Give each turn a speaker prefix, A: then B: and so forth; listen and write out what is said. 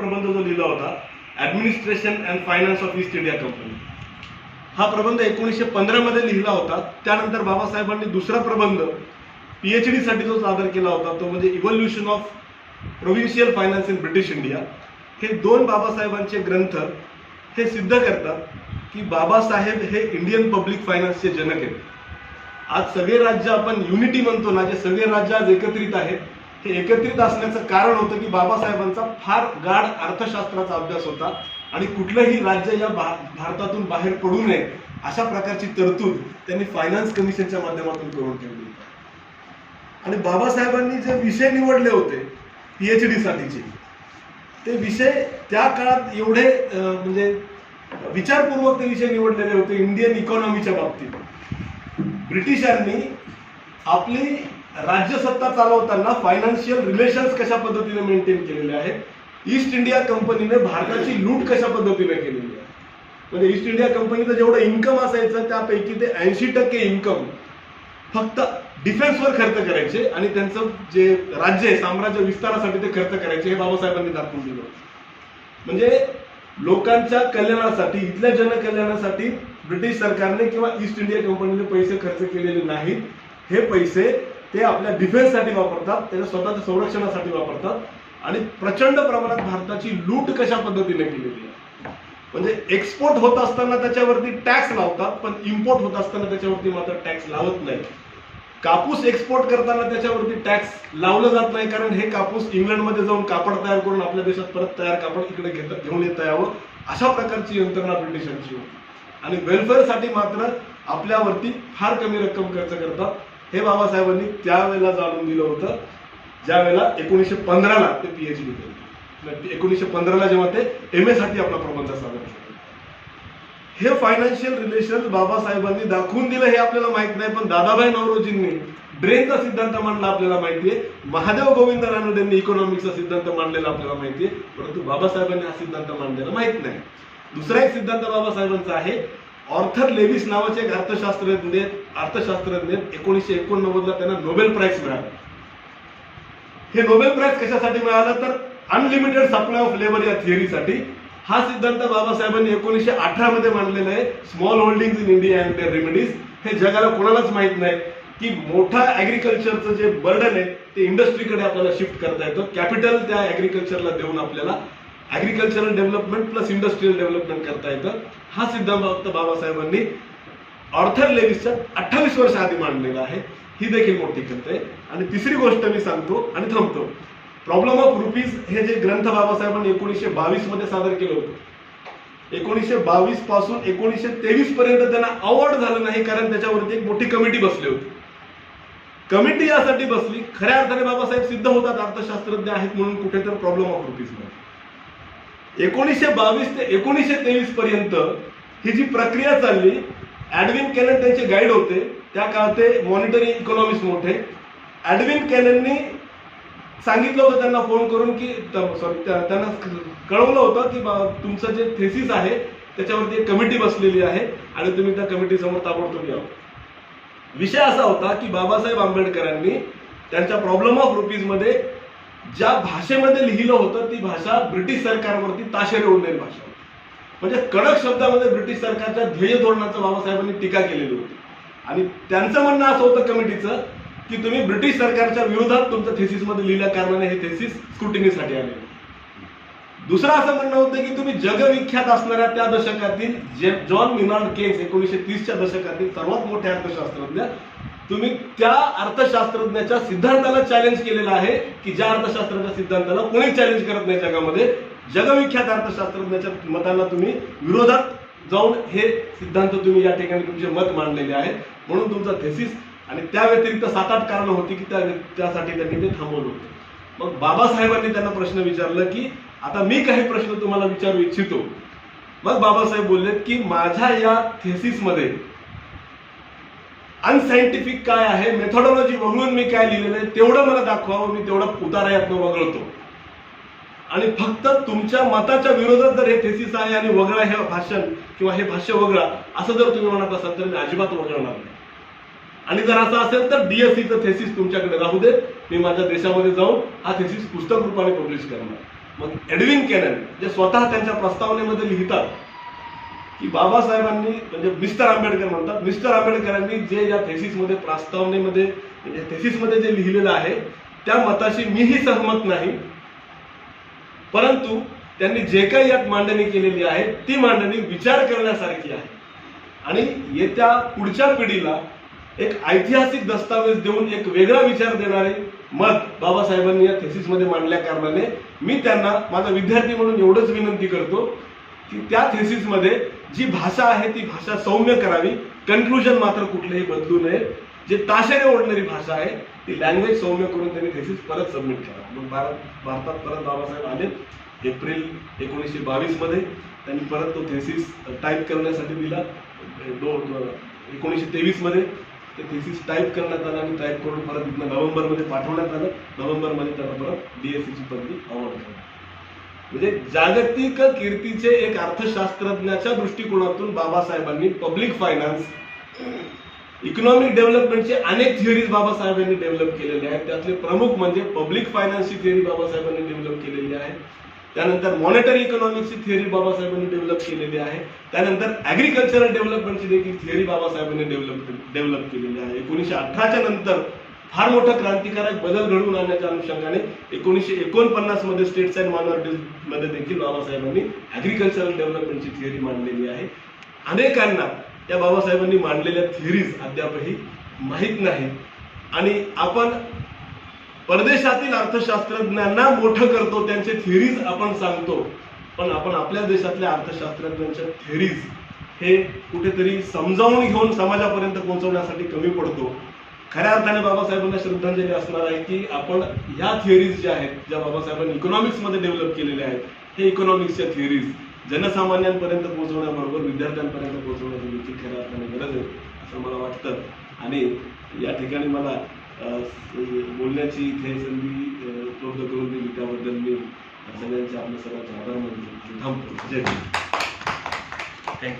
A: प्रबंध जो लिहिला होता administration and finance of East India Company हा प्रबंध एकोणीसशे पंधरामध्ये लिहिला होता. त्यानंतर बाबासाहेबांनी दुसरा प्रबंध पीएचडी साठी जो सादर केला होता तो म्हणजे evolution of provincial finance in British India हे दोन बाबासाहेबांचे ग्रंथ हे सिद्ध करतात की बाबासाहेब हे इंडियन पब्लिक फायनान्सचे जनक आहेत. आज सगळे राज्य आपण युनिटी म्हणतो ना जे सगळे राज्य आज एकत्रित आहेत. हे एकत्रित असण्याचं कारण होतं की बाबासाहेबांचा फार गाढ अर्थशास्त्राचा अभ्यास होता आणि कुठलंही राज्य या भा- भारतातून बाहेर पडू नये अशा प्रकारची तरतूद त्यांनी फायनान्स कमिशनच्या माध्यमातून करून ठेवली. होती आणि बाबासाहेबांनी जे विषय निवडले होते पीएचडी साठीचे ते विषय त्या काळात एवढे म्हणजे विचारपूर्वक ते विषय निवडलेले होते इंडियन इकॉनॉमीच्या बाबतीत. ब्रिटिशांनी आपली राज्यसत्ता चालवताना फायनान्शियल रिलेशन्स कशा पद्धतीने मेंटेन केलेले आहेत? ईस्ट इंडिया कंपनीने भारताची लूट कशा पद्धतीने केलेली आहे? म्हणजे ईस्ट इंडिया कंपनीचं जेवढं इन्कम असायचं त्यापैकी ते ऐंशी टक्के इन्कम फक्त डिफेन्सवर खर्च करायचे आणि त्यांचं जे राज्य आहे साम्राज्य विस्तारासाठी ते खर्च करायचे हे बाबासाहेबांनी दाखवून दिलं म्हणजे लोकांच्या कल्याणासाठी इथल्या जनकल्याणासाठी ब्रिटिश सरकारने किंवा ईस्ट इंडिया कंपनीने पैसे खर्च केलेले नाहीत. हे पैसे ते आपल्या डिफेन्ससाठी वापरतात त्याच्या स्वतःच्या संरक्षणासाठी वापरतात आणि प्रचंड प्रमाणात भारताची लूट कशा पद्धतीने केलेली आहे. म्हणजे एक्सपोर्ट होत असताना त्याच्यावरती टॅक्स लावतात पण इम्पोर्ट होत असताना त्याच्यावरती मात्र टॅक्स लावत नाही कापूस एक्सपोर्ट करताना त्याच्यावरती टॅक्स लावलं जात नाही कारण हे कापूस इंग्लंडमध्ये जाऊन कापड तयार करून आपल्या देशात परत तयार कापड इकडे घेत घेऊन येता यावं अशा प्रकारची यंत्रणा ब्रिटिशांची होती. आणि वेलफेअरसाठी मात्र आपल्यावरती फार कमी रक्कम खर्च करतात. हे बाबासाहेबांनी त्यावेळेला जाणून दिलं होतं ज्या वेळेला एकोणीसशे पंधराला ते पीएचडी केली एकोणीसशे पंधराला जेव्हा ते एम ए साठी आपला प्रबंध सादर केला हे फायनान्शियल रिलेशन बाबासाहेबांनी दाखवून दिलं हे आपल्याला माहीत नाही पण दादाभाई नवरोजींनी ड्रेनचा सिद्धांत मांडला आपल्याला माहितीये महादेव गोविंद रानडेंनी इकॉनॉमिक्सचा सिद्धांत मांडलेला आपल्याला माहितीये परंतु बाबासाहेबांनी हा सिद्धांत मांडलेला माहीत नाही. दुसरा एक सिद्धांत बाबासाहेबांचा आहे. ऑर्थर लेविस नावाचे एक अर्थशास्त्रज्ञ अर्थशास्त्रज्ञ एकोणीसशे एकोणनव्वदला त्यांना नोबेल प्राइज मिळालं. हे नोबेल प्राइज कशासाठी मिळालं? तर अनलिमिटेड सप्लाय ऑफ लेबर या थिअरीसाठी हा सिद्धांत बाबासाहेबांनी एकोणीसशे अठरा मध्ये मांडलेला आहे. Small holding in India and their remedies हे जगाला कोणालाच माहीत नाही की मोठा ऍग्रिकल्चरचं जे बर्डन आहे ते इंडस्ट्रीकडे आपल्याला शिफ्ट करता येतं. कॅपिटल त्या ऍग्रिकल्चरला देऊन आपल्याला agricultural development plus industrial development करता येतं. हा सिद्धांत फक्त बाबासाहेबांनी ऑर्थर लेविसच्या अठ्ठावीस वर्ष आधी मांडलेला आहे. ही देखील मोठी खंत आहे. आणि तिसरी गोष्ट मी सांगतो आणि थांबतो. प्रॉब्लेम ऑफ रुपीज हे जे ग्रंथ बाबासाहेबांनी एकोणीसशे बावीसमध्ये सादर केलं होतं. एकोणीसशे बावीसपासून एकोणीसशे तेवीस पर्यंत त्यांना अवॉर्ड झालं नाही कारण त्याच्यावरती एक मोठी कमिटी बसली होती. कमिटी यासाठी बसली. खऱ्या अर्थाने बाबासाहेब सिद्ध होतात अर्थशास्त्रज्ञ आहेत म्हणून कुठे तर प्रॉब्लेम ऑफ रुपीजमध्ये. एकोणीसशे बावीस ते एकोणीसशे तेवीस पर्यंत ही जी प्रक्रिया चालली ऍडविन कॅनन त्यांचे गाईड होते. त्या काळात ते मॉनिटरी इकॉनॉमिस्ट मोठे. ऍडविन कॅनननी सांगितलं होतं त्यांना फोन करून की सॉरी त्यांना कळवलं होतं की बा- तुमचं जे थेसिस आहे त्याच्यावरती एक कमिटी बसलेली आहे आणि तुम्ही त्या कमिटीसमोर ताबडतोब यावं विषय असा होता की बाबासाहेब आंबेडकरांनी त्यांच्या प्रॉब्लेम ऑफ रुपीजमध्ये ज्या भाषेमध्ये लिहिलं होतं ती भाषा ब्रिटिश सरकारवरती ताशेरे ओढणारी भाषा. म्हणजे कडक शब्दामध्ये ब्रिटिश सरकारच्या ध्येय धोरणाचं बाबासाहेबांनी टीका केलेली होती. आणि त्यांचं म्हणणं असं होतं कमिटीचं की तुम्ही ब्रिटिश सरकारच्या विरोधात तुमच्या थेसिसमध्ये मध्ये लिहिल्या कारणाने हे थेसिस स्क्रुटिनीसाठी आले दुसरं असं म्हणणं होतं की तुम्ही जगविख्यात असणाऱ्या त्या दशकातील जे जॉन मिनार्ड केन्स एकोणीसशे तीसच्या दशकातील सर्वात मोठे अर्थशास्त्रज्ञ तुम्ही त्या अर्थशास्त्रज्ञाच्या सिद्धांताला चॅलेंज केलेलं आहे की ज्या अर्थशास्त्राच्या सिद्धांताला कोणी चॅलेंज करत नाही जगामध्ये जगविख्यात अर्थशास्त्रज्ञाच्या मतांना तुम्ही विरोधात जाऊन हे सिद्धांत तुम्ही या ठिकाणी तुमचे मत मांडलेले आहे म्हणून तुमचा थेसिस आणि त्या व्यतिरिक्त सात आठ कारणं होती की त्या त्यासाठी त्यांनी ते थांबवलं होतं. मग बाबासाहेबांनी त्यांना प्रश्न विचारलं की आता मी काही प्रश्न तुम्हाला विचारू इच्छितो. मग बाबासाहेब बोलले की माझ्या या थेसिसमध्ये अनसायंटिफिक काय आहे मेथॉडॉलॉजी वगळून मी काय लिहिलेलं आहे तेवढं मला दाखवावं मी तेवढं उतारा यातनं वगळतो. आणि फक्त तुमच्या मताच्या विरोधात जर हे थेसिस आहे आणि वगळा हे भाषण किंवा हे भाष्य वगळा असं जर तुम्ही म्हणत असाल तर मी अजिबात वगळणार नाही. आणि जर असं असेल तर डीएससीचं थेसिस तुमच्याकडे राहू दे मी माझ्या देशामध्ये जाऊन हा थेसिस पुस्तक रूपाने पब्लिश करणार. मग एडविन कॅनन जे स्वतः त्यांच्या प्रस्तावनेमध्ये लिहितात की बाबासाहेबांनी म्हणजे मिस्टर आंबेडकर म्हणतात मिस्टर आंबेडकरांनी जे या थेसिसमध्ये प्रस्तावनेमध्ये म्हणजे थेसिसमध्ये जे लिहिलेलं आहे त्या मताशी मीही सहमत नाही. परंतु त्यांनी जे काही यात मांडणी केलेली आहे ती मांडणी विचार करण्यासारखी आहे. आणि येत्या पुढच्या पिढीला एक ऐतिहासिक दस्तावेज देऊन एक वेगळा विचार देणारे मत बाबासाहेबांनी या थेसिसमध्ये मांडल्या कारणाने मी त्यांना माझा विद्यार्थी म्हणून एवढंच विनंती करतो की त्या थेसिसमध्ये जी भाषा आहे ती भाषा सौम्य करावी. कन्क्लुजन मात्र कुठलेही बदलू नये. जे ताशेने ओढणारी भाषा आहे ती लँग्वेज सौम्य करून त्यांनी थेसिस परत सबमिट करा मग भारत भारतात परत बाबासाहेब आले एप्रिल एकोणीसशे बावीसमध्ये. त्यांनी परत तो थेसिस टाईप करण्यासाठी दिला. दोन एकोणीसशे तेवीसमध्ये. ते थेसिस टाईप करण्यात आलं आणि टाईप करून परत इथनं नोव्हेंबरमध्ये पाठवण्यात आलं. नोव्हेंबरमध्ये त्यांना परत डीएससीची पदवी अवॉर्ड झाली. म्हणजे जागतिक कीर्तीचे एक अर्थशास्त्रज्ञाच्या दृष्टिकोनातून बाबासाहेबांनी पब्लिक फायनान्स इकॉनॉमिक डेव्हलपमेंटचे अनेक थिअरीज बाबासाहेबांनी डेव्हलप केलेले आहेत. त्यातले प्रमुख म्हणजे पब्लिक फायनान्सची थिअरी बाबासाहेबांनी डेव्हलप केलेली आहे. त्यानंतर मॉनिटरी इकॉनॉमिक्सची थिअरी बाबासाहेबांनी डेव्हलप केलेली आहे. त्यानंतर ऍग्रिकल्चरल डेव्हलपमेंटची देखील थिअरी बाबासाहेबांनी डेव्हलप डेव्हलप केलेली आहे. एकोणीसशे अठराच्या नंतर फार मोठा क्रांतिकारक बदल घडवून आणण्याच्या अनुषंगाने एकोणीसशे एकोणपन्नासमध्ये स्टेट्स अँड मायनॉरिटीजमध्ये देखील बाबासाहेबांनी ऍग्रिकल्चरल डेव्हलपमेंटची थिअरी मांडलेली आहे. अनेकांना त्या बाबासाहेबांनी मांडलेल्या थिअरीज अद्यापही माहीत नाही. आणि आपण परदेशातील अर्थशास्त्रज्ञांना मोठं करतो त्यांचे थिअरीज आपण सांगतो. पण आपण आपल्या देशातल्या अर्थशास्त्रज्ञांच्या थिअरीज हे कुठेतरी समजावून घेऊन समाजापर्यंत पोहोचवण्यासाठी कमी पडतो. खऱ्या अर्थाने बाबासाहेबांना श्रद्धांजली असणार आहे की आपण ह्या थिअरीज ज्या आहेत ज्या बाबासाहेबांनी इकॉनॉमिक्समध्ये डेव्हलप केलेल्या आहेत हे इकॉनॉमिक्सच्या थिअरीज जनसामान्यांपर्यंत पोहोचवण्याबरोबर विद्यार्थ्यांपर्यंत पोहोचवण्याची देखील खऱ्या अर्थाने गरज आहे असं मला वाटतं. आणि या ठिकाणी मला बोलण्याची इथे संधी उपलब्ध करून दिली त्याबद्दल मी सगळ्यांचे आपल्या सर्वांचे आभार मानतो. थांबतो जय हिंद.